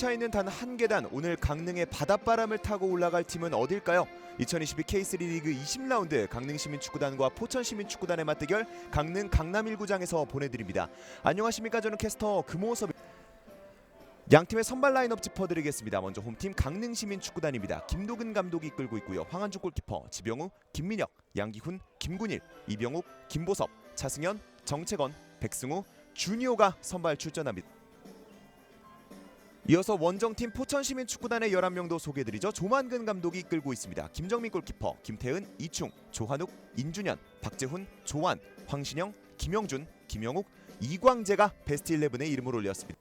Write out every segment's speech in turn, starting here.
차 있는 단 한 계단 오늘 강릉의 바닷바람을 타고 올라갈 팀은 어딜까요? 2022 K3 리그 20라운드 강릉시민축구단과 포천시민축구단의 맞대결 강릉 강남 1구장에서 보내드립니다. 안녕하십니까 저는 캐스터 금호섭 양 팀의 선발 라인업 짚어드리겠습니다. 먼저 홈팀 강릉시민축구단입니다. 김도근 감독이 이끌고 있고요. 황한주 골키퍼, 지병우, 김민혁, 양기훈, 김군일, 이병욱, 김보섭, 차승현, 정채건, 백승우, 주니오가 선발 출전합니다. 이어서 원정팀 포천시민축구단의 11명도 소개해드리죠. 조만근 감독이 이끌고 있습니다. 김정민 골키퍼, 김태은, 이충, 조한욱, 인준현, 박재훈, 조환, 황신영, 김영준, 김영욱, 이광재가 베스트 11에 이름을 올렸습니다.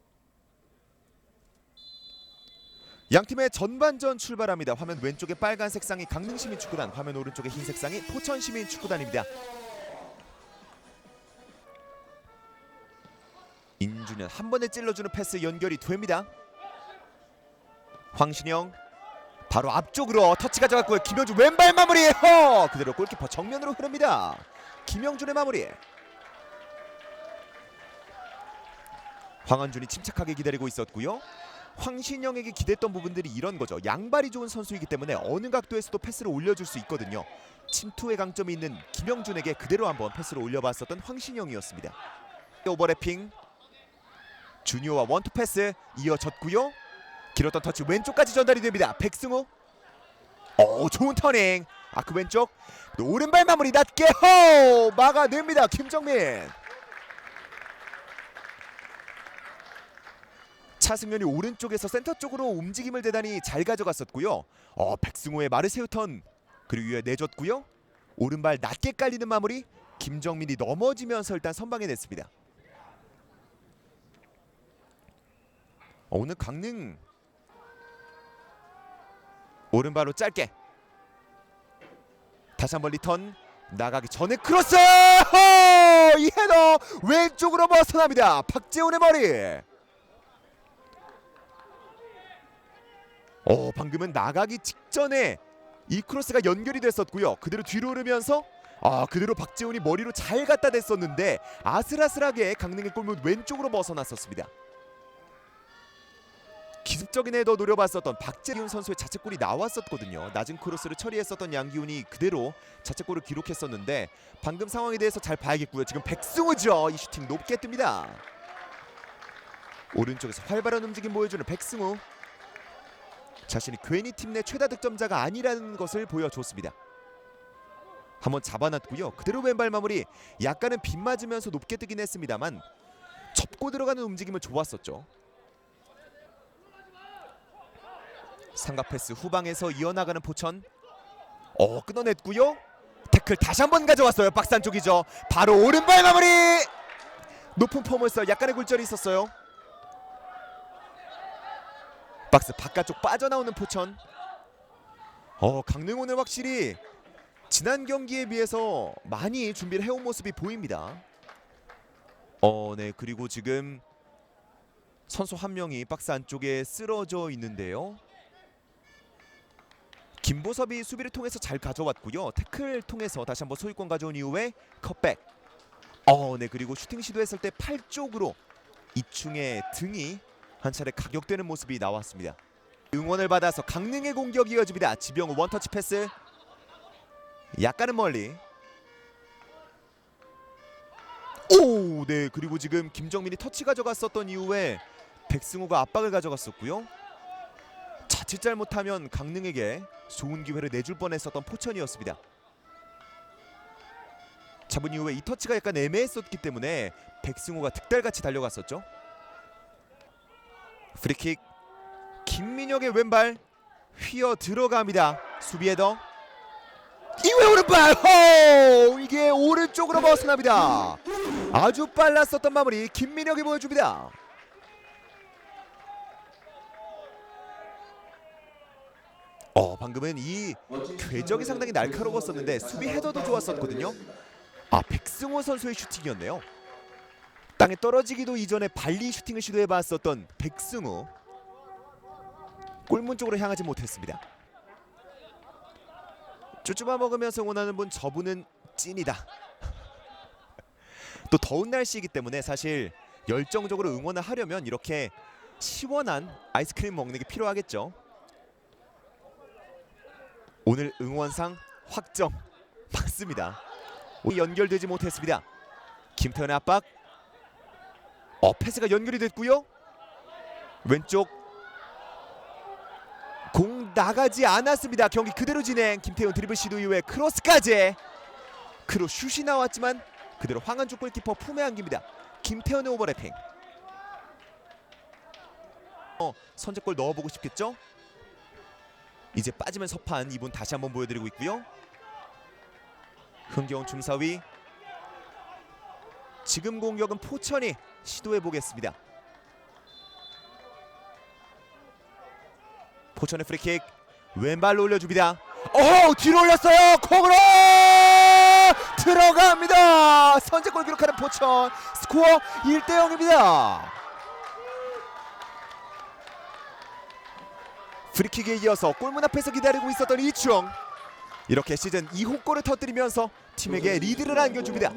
양 팀의 전반전 출발합니다. 화면 왼쪽에 빨간 색상이 강릉시민축구단, 화면 오른쪽에 흰 색상이 포천시민축구단입니다. 인준현 한 번에 찔러주는 패스 연결이 됩니다. 황신영 바로 앞쪽으로 터치 가져갔고요. 김영준 왼발 마무리. 허! 그대로 골키퍼 정면으로 흐릅니다. 김영준의 마무리. 황한준이 침착하게 기다리고 있었고요. 황신영에게 기댔던 부분들이 이런 거죠. 양발이 좋은 선수이기 때문에 어느 각도에서도 패스를 올려줄 수 있거든요. 침투의 강점이 있는 김영준에게 그대로 한번 패스를 올려봤었던 황신영이었습니다. 오버래핑 주니어와 원투 패스 이어졌고요. 길었던 터치 왼쪽까지 전달이 됩니다. 백승우. 오 좋은 터닝. 아그 왼쪽 또 오른발 마무리 낮게 호 막아냅니다. 김정민. 차승현이 오른쪽에서 센터 쪽으로 움직임을 대단히 잘 가져갔었고요. 어 백승우의 마르세유 턴 그리고 위에 내줬고요. 오른발 낮게 깔리는 마무리. 김정민이 넘어지면서 일단 선방해 냈습니다. 어, 오늘 강릉 오른발로 짧게. 다시 한번 리턴 나가기 전에 크로스! 허! 이 헤더 왼쪽으로 벗어납니다. 박재훈의 머리. 어 방금은 나가기 직전에 이 크로스가 연결이 됐었고요. 그대로 뒤로 오르면서 아 그대로 박재훈이 머리로 잘 갖다 댔었는데 아슬아슬하게 강릉의 골문 왼쪽으로 벗어났었습니다 기습적인 헤더 노려봤었던 박재훈 선수의 자책골이 나왔었거든요. 낮은 크로스를 처리했었던 양기훈이 그대로 자책골을 기록했었는데 방금 상황에 대해서 잘 봐야겠고요. 지금 백승우죠. 이 슈팅 높게 뜹니다. 오른쪽에서 활발한 움직임 보여주는 백승우. 자신이 괜히 팀 내 최다 득점자가 아니라는 것을 보여줬습니다. 한번 잡아놨고요. 그대로 왼발 마무리. 약간은 빗맞으면서 높게 뜨긴 했습니다만 접고 들어가는 움직임은 좋았었죠. 상가 패스 후방에서 이어나가는 포천. 어 끊어냈고요. 태클 다시 한번 가져왔어요. 박스 안쪽이죠. 바로 오른발 마무리! 높은 폼을 약간의 굴절이 있었어요. 박스 바깥쪽 빠져나오는 포천. 어 강릉 오늘 확실히 지난 경기에 비해서 많이 준비를 해온 모습이 보입니다. 어 네. 그리고 지금 선수 한 명이 박스 안쪽에 쓰러져 있는데요 김보섭이 수비를 통해서 잘 가져왔고요. 태클 통해서 다시 한번 소유권 가져온 이후에 컷백. 어, 네 그리고 슈팅 시도했을 때 팔 쪽으로 이충의 등이 한 차례 가격되는 모습이 나왔습니다. 응원을 받아서 강릉의 공격이 이어집니다. 지병우 원터치 패스. 약간은 멀리. 오, 네 그리고 지금 김정민이 터치 가져갔었던 이후에 백승우가 압박을 가져갔었고요. 자칫 잘못하면 강릉에게 좋은 기회를 내줄 뻔했었던 포천이었습니다. 잡은 이후에 이 터치가 약간 애매했었기 때문에 백승호가 득달같이 달려갔었죠. 프리킥 김민혁의 왼발 휘어 들어갑니다. 수비 헤더 이후에 오른발 호! 이게 오른쪽으로 벗어납니다. 아주 빨랐었던 마무리 김민혁이 보여줍니다. 어 방금은 이 궤적이 상당히 날카로웠었는데 수비 헤더도 좋았었거든요. 아 백승호 선수의 슈팅이었네요. 땅에 떨어지기도 이전에 발리 슈팅을 시도해봤었던 백승호 골문 쪽으로 향하지 못했습니다. 쭈쭈바 먹으면서 응원하는 분 저분은 찐이다. 또 더운 날씨이기 때문에 사실 열정적으로 응원을 하려면 이렇게 시원한 아이스크림 먹는 게 필요하겠죠. 오늘 응원상 확정 맞습니다. 연결되지 못했습니다. 김태현의 압박. 어 패스가 연결이 됐고요. 왼쪽 공 나가지 않았습니다. 경기 그대로 진행. 김태훈 드리블 시도 이후에 크로스까지. 크로 슛이 나왔지만 그대로 황한주 골키퍼 품에 안깁니다. 김태현의 오버래핑. 어, 선제골 넣어보고 싶겠죠? 이제 빠지면 서판 이분 다시 한번 보여드리고 있고요. 흥겨운 중사위. 지금 공격은 포천이 시도해 보겠습니다. 포천의 프리킥 왼발로 올려줍니다. 오 뒤로 올렸어요. 콩으로 들어갑니다. 선제골 기록하는 포천 스코어 1대 0입니다. 프리킥에 이어서 골문 앞에서 기다리고 있었던 이충 이렇게 시즌 2호 골을 터뜨리면서 팀에게 리드를 안겨줍니다.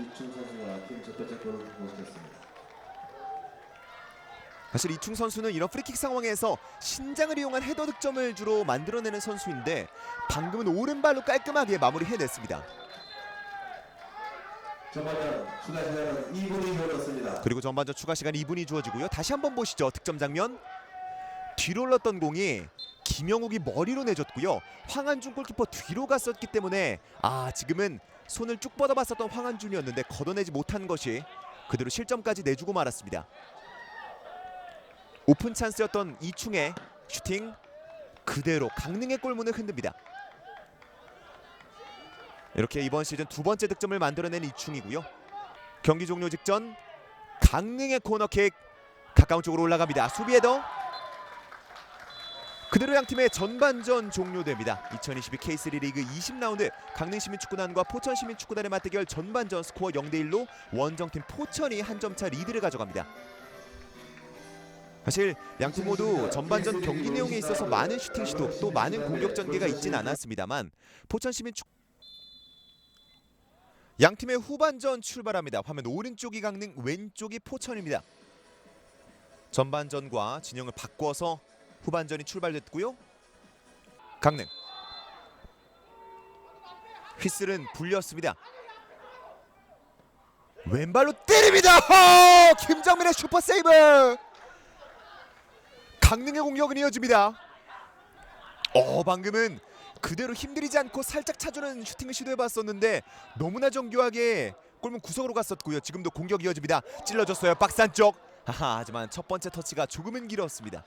사실 이충 선수는 이런 프리킥 상황에서 신장을 이용한 헤더 득점을 주로 만들어내는 선수인데 방금은 오른발로 깔끔하게 마무리해냈습니다. 전반전 추가 시간은 2분이 흘렀습니다. 그리고 전반전 추가 시간 2분이 주어지고요. 다시 한번 보시죠. 득점 장면. 뒤로 올랐던 공이 김영욱이 머리로 내줬고요. 황한준 골키퍼 뒤로 갔었기 때문에 아 지금은 손을 쭉 뻗어봤었던 황한준이었는데 걷어내지 못한 것이 그대로 실점까지 내주고 말았습니다. 오픈 찬스였던 이충의 슈팅 그대로 강릉의 골문을 흔듭니다. 이렇게 이번 시즌 두 번째 득점을 만들어낸 이충이고요. 경기 종료 직전 강릉의 코너킥 가까운 쪽으로 올라갑니다. 수비 헤더 그대로 양 팀의 전반전 종료됩니다. 2022 K3 리그 20라운드 강릉시민축구단과 포천시민축구단의 맞대결 전반전 스코어 0대 1로 원정팀 포천이 한 점 차 리드를 가져갑니다. 사실 양팀 모두 전반전 경기 내용에 있어서 많은 슈팅 시도 또 많은 공격 전개가 있진 않았습니다만 포천시민축 양 팀의 후반전 출발합니다. 화면 오른쪽이 강릉, 왼쪽이 포천입니다. 전반전과 진영을 바꿔서 후반전이 출발됐고요. 강릉 휘슬은 불렸습니다. 왼발로 때립니다. 허! 김정민의 슈퍼 세이브. 강릉의 공격은 이어집니다. 어 방금은 그대로 힘들이지 않고 살짝 차주는 슈팅을 시도해봤었는데 너무나 정교하게 골문 구석으로 갔었고요. 지금도 공격 이어집니다. 찔러줬어요. 박스 안쪽. 하하 하지만 첫 번째 터치가 조금은 길었습니다.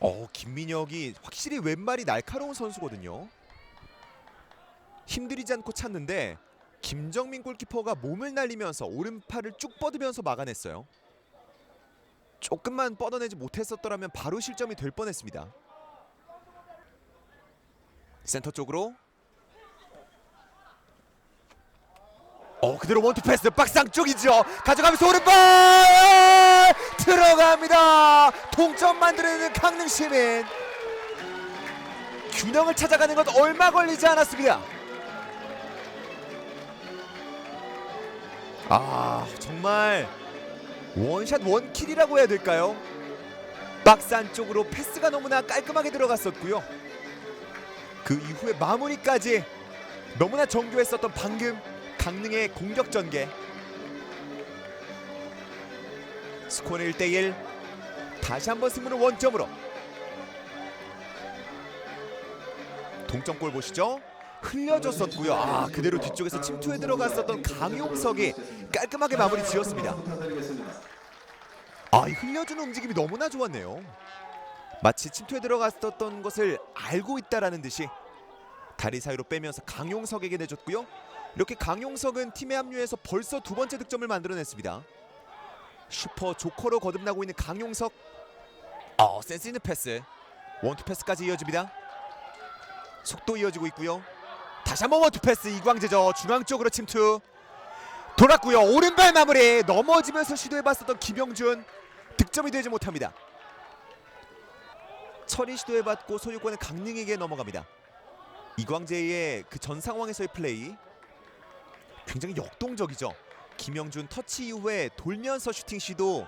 어 김민혁이 확실히 왼발이 날카로운 선수거든요. 힘들이지 않고 찼는데 김정민 골키퍼가 몸을 날리면서 오른팔을 쭉 뻗으면서 막아냈어요. 조금만 뻗어내지 못했었더라면 바로 실점이 될 뻔했습니다. 센터 쪽으로 어 그대로 원투 패스 박스 안쪽이죠. 가져가면서 오른발! 들어갑니다! 동점 만들어내는 강릉 시민. 균형을 찾아가는 것 얼마 걸리지 않았습니다. 아 정말 원샷 원킬이라고 해야 될까요? 박스 안쪽으로 패스가 너무나 깔끔하게 들어갔었고요. 그 이후에 마무리까지 너무나 정교했었던 방금 강릉의 공격 전개 스코어는 1대1 다시 한번 승부는 원점으로 동점골 보시죠 흘려줬었고요 아 그대로 뒤쪽에서 침투에 들어갔었던 강용석이 깔끔하게 마무리 지었습니다. 아, 이 흘려주는 움직임이 너무나 좋았네요. 마치 침투에 들어갔었던 것을 알고 있다라는 듯이 다리 사이로 빼면서 강용석에게 내줬고요. 이렇게 강용석은 팀에 합류해서 벌써 두 번째 득점을 만들어냈습니다. 슈퍼 조커로 거듭나고 있는 강용석. 어, 센스 있는 패스. 원투 패스까지 이어집니다. 속도 이어지고 있고요. 다시 한번 원투 패스 이광재죠. 중앙 쪽으로 침투. 돌았고요. 오른발 마무리 넘어지면서 시도해봤었던 김영준 득점이 되지 못합니다. 처리 시도해봤고 소유권은 강릉에게 넘어갑니다. 이광재의 그 전 상황에서의 플레이 굉장히 역동적이죠. 김영준 터치 이후에 돌면서 슈팅 시도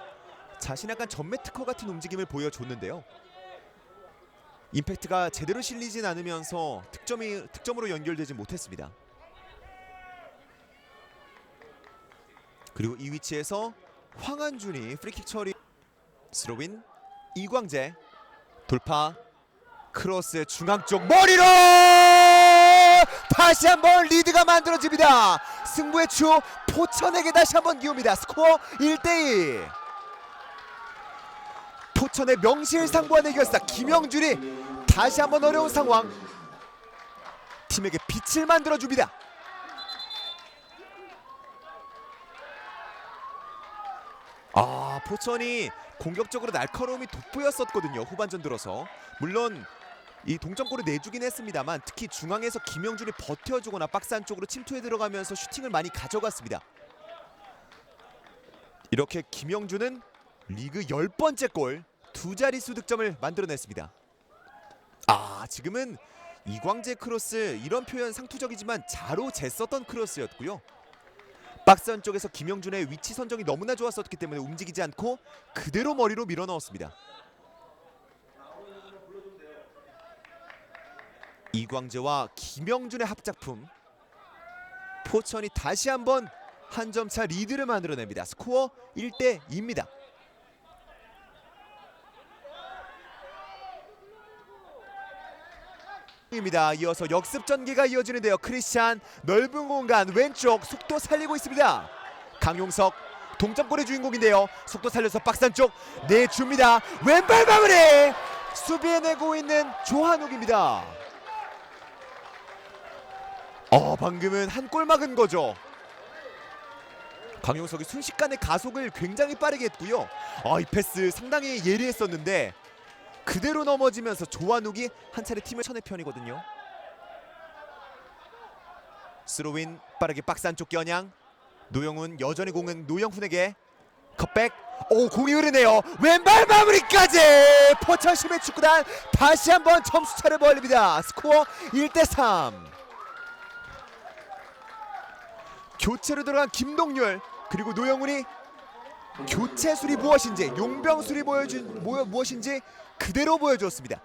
자신 약간 전매 특허 같은 움직임을 보여줬는데요. 임팩트가 제대로 실리진 않으면서 득점이 득점으로 연결되지 못했습니다. 그리고 이 위치에서 황한준이 프리킥 처리 스로윈 이광재 돌파 크로스 중앙 쪽 머리로 다시 한번 리드가 만들어집니다. 승부의 추 포천에게 다시 한번 기웁니다. 스코어 1대2. 포천의 명실상부한 해결사 김영준이 다시 한번 어려운 상황 팀에게 빛을 만들어줍니다. 아 포천이 공격적으로 날카로움이 돋보였었거든요 후반전 들어서 물론 이 동점골을 내주긴 했습니다만 특히 중앙에서 김영준이 버텨주거나 박스 안쪽으로 침투해 들어가면서 슈팅을 많이 가져갔습니다. 이렇게 김영준은 리그 열 번째 골 두 자릿수 득점을 만들어냈습니다. 아 지금은 이광재 크로스 이런 표현 상투적이지만 자로 쟀었던 크로스였고요. 박스 안쪽에서 김영준의 위치 선정이 너무나 좋았었기 때문에 움직이지 않고 그대로 머리로 밀어 넣었습니다. 이광재와 김영준의 합작품 포천이 다시 한번 한 점 차 리드를 만들어냅니다. 스코어 1대 2입니다. 입니다. 이어서 역습 전개가 이어지는데요. 크리스찬 넓은 공간 왼쪽 속도 살리고 있습니다. 강용석 동점골의 주인공인데요. 속도 살려서 박스 안쪽 내줍니다. 왼발 마무리 수비해내고 있는 조한욱입니다. 어? 방금은 한 골 막은 거죠. 강용석이 순식간에 가속을 굉장히 빠르게 했고요. 아 이 패스 상당히 예리했었는데 그대로 넘어지면서 조한욱이 한 차례 팀을 쳐낸 편이거든요. 스로윈 빠르게 박스 안쪽 겨냥. 노영훈 여전히 공은 노영훈에게. 컷백. 오 공이 흐르네요. 왼발 마무리까지! 포천 시민 축구단 다시 한번 점수차를 벌립니다. 스코어 1대3 교체로 들어간 김동률 그리고 노영훈이 교체술이 무엇인지 용병술이 보여준 뭐, 무엇인지 그대로 보여주었습니다.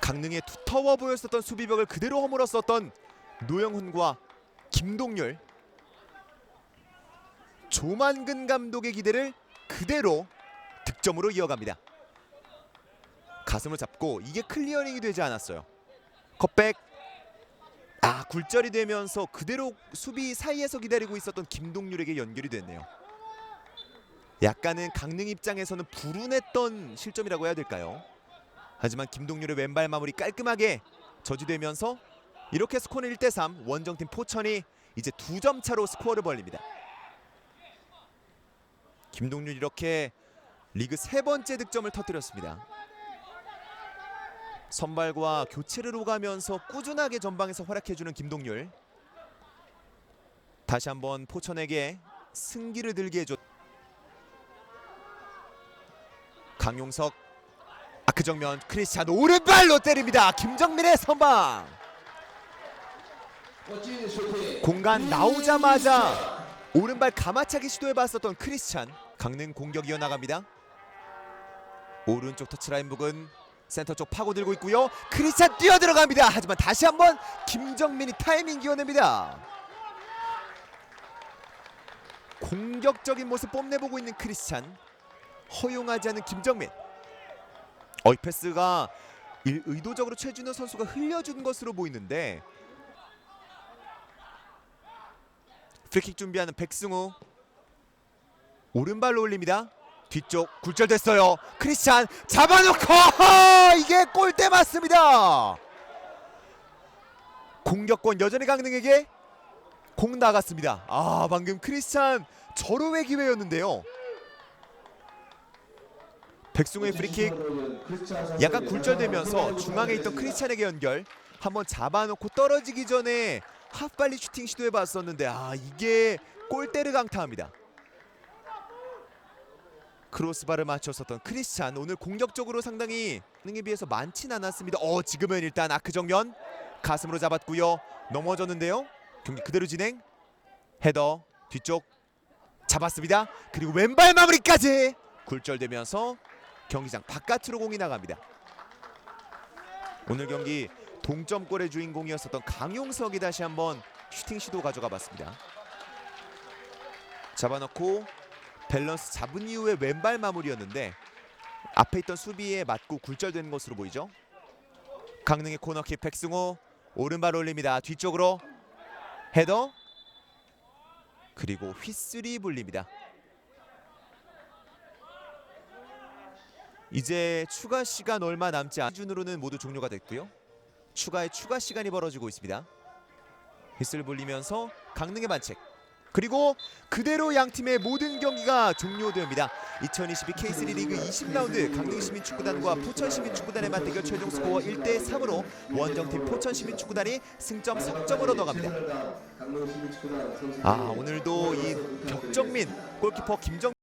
강릉에 두터워 보였었던 수비벽을 그대로 허물었었던 노영훈과 김동률 조만근 감독의 기대를 그대로 득점으로 이어갑니다. 가슴을 잡고 이게 클리어링이 되지 않았어요. 컷백 아 굴절이 되면서 그대로 수비 사이에서 기다리고 있었던 김동률에게 연결이 됐네요. 약간은 강릉 입장에서는 불운했던 실점이라고 해야 될까요? 하지만 김동률의 왼발 마무리 깔끔하게 저지되면서 이렇게 스코어는 1대3 원정팀 포천이 이제 두 점 차로 스코어를 벌립니다. 김동률 이렇게 리그 세 번째 득점을 터뜨렸습니다. 선발과 교체를 오가면서 꾸준하게 전방에서 활약해주는 김동률. 다시 한번 포천에게 승기를 들게 해줬 강용석. 아크 정면 크리스찬 오른발로 때립니다. 김정민의 선방. 공간 나오자마자 오른발 가마차기 시도해봤었던 크리스찬. 강릉 공격 이어나갑니다. 오른쪽 터치라인 부근 센터 쪽 파고들고 있고요. 크리스찬 뛰어들어갑니다. 하지만 다시 한번 김정민이 타이밍 기어냅니다. 공격적인 모습 뽐내보고 있는 크리스찬. 허용하지 않는 김정민. 어이 패스가 일- 의도적으로 최준호 선수가 흘려준 것으로 보이는데 프리킥 준비하는 백승우. 오른발로 올립니다. 뒤쪽 굴절됐어요. 크리스찬 잡아놓고 이게 골대 맞습니다. 공격권 여전히 강릉에게 공 나갔습니다. 아 방금 크리스찬 절호의 기회였는데요. 백승우의 프리킥 약간 굴절되면서 중앙에 있던 크리스찬에게 연결 한번 잡아놓고 떨어지기 전에 하프발리 슈팅 시도해봤었는데 아 이게 골대를 강타합니다. 크로스바를 맞췄었던 크리스찬 오늘 공격적으로 상당히 능에 비해서 많진 않았습니다. 어 지금은 일단 아크 정면 가슴으로 잡았고요. 넘어졌는데요. 경기 그대로 진행. 헤더 뒤쪽 잡았습니다. 그리고 왼발 마무리까지 굴절되면서 경기장 바깥으로 공이 나갑니다. 오늘 경기 동점골의 주인공이었었던 강용석이 다시 한번 슈팅 시도 가져가 봤습니다. 잡아놓고 밸런스 잡은 이후에 왼발 마무리였는데 앞에 있던 수비에 맞고 굴절되는 것으로 보이죠. 강릉의 코너킥 백승호 오른발 올립니다. 뒤쪽으로 헤더 그리고 휘슬이 불립니다. 이제 추가 시간 얼마 남지 않 기준으로는 모두 종료가 됐고요. 추가의 추가 시간이 벌어지고 있습니다. 휘슬 불리면서 강릉의 반칙. 그리고 그대로 양 팀의 모든 경기가 종료됩니다. 2022 K3 리그 20라운드 강릉시민축구단과 포천시민축구단의 맞대결 최종 스코어 1대 3으로 원정팀 포천시민축구단이 승점 석점을 얻어갑니다. 아 오늘도 이 격정민 골키퍼 김정